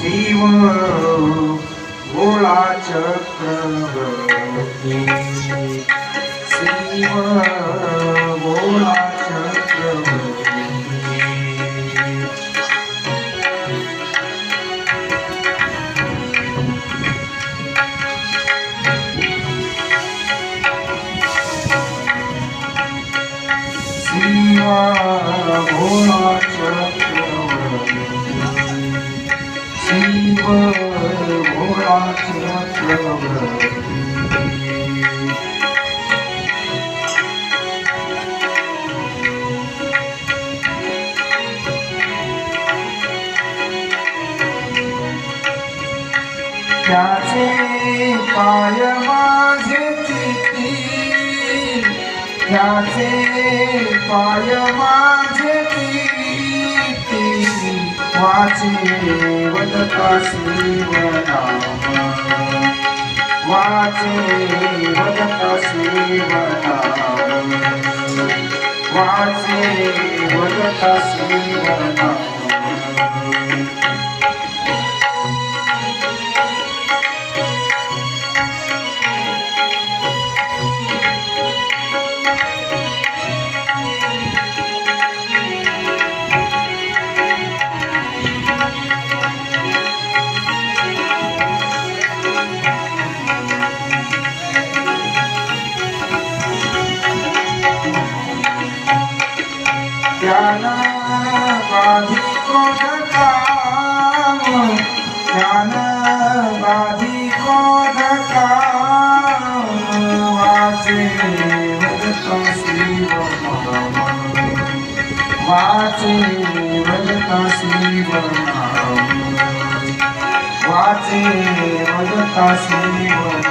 શિવ ભોળા ચક્રવર્તી શિવ ભોળા Oh, शिव भोळा चक्रवर्ती त्याचे पाय माझे चिती त्याचे पाय माझे चिती वाचे वदता शिवनाम वाचे वदता शिवनाम वाचे वदता शिवनाम वाचे वदता शिव वाचे वदता Shiv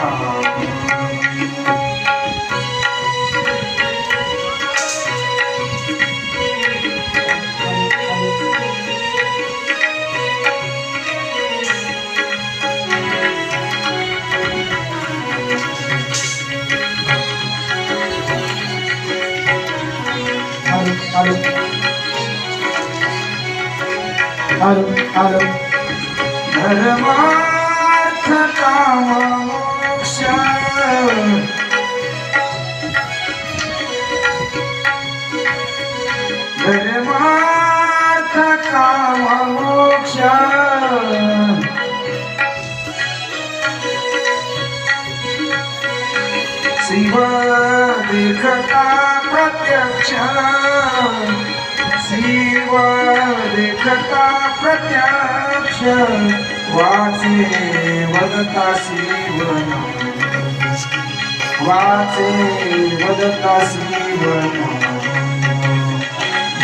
Halo, halo. Halo, halo. धर्मार्थ काम मोक्ष धर्मार्थ काम मोक्ष शिव देखता प्रत्यक्ष शिवा देखता प्रत्यक्ष वाचे वदता शिव वाचे वदता शिव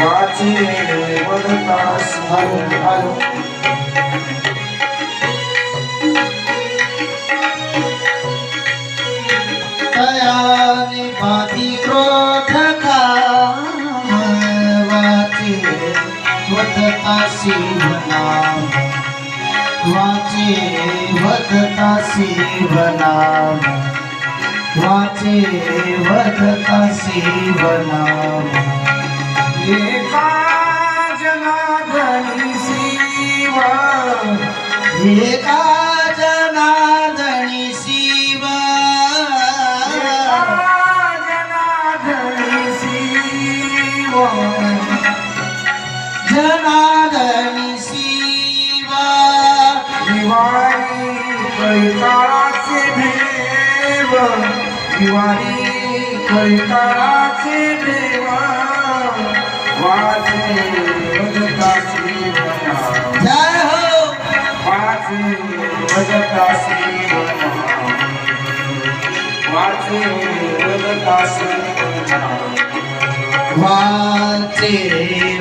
वाचे वदता हलो हलो वदता शिवनाम वाचे वधता सी शिवनाम वाचे वधता सी शिवनाम एका जनार्दनी शिव एका जनार्दनी शिव जनार्दनी शिव जनार्दनी कैकाळाचे देव दिवाळी कैकाळाचे देव वाचे शिवनाम जय हो! वाचे शिवनाम वाचे वाचे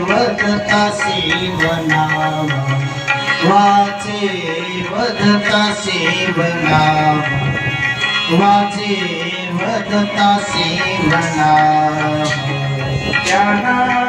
वदता शिवनाम વાચે વધતા સેવના વાચે વધતા સેવના ત્યાંના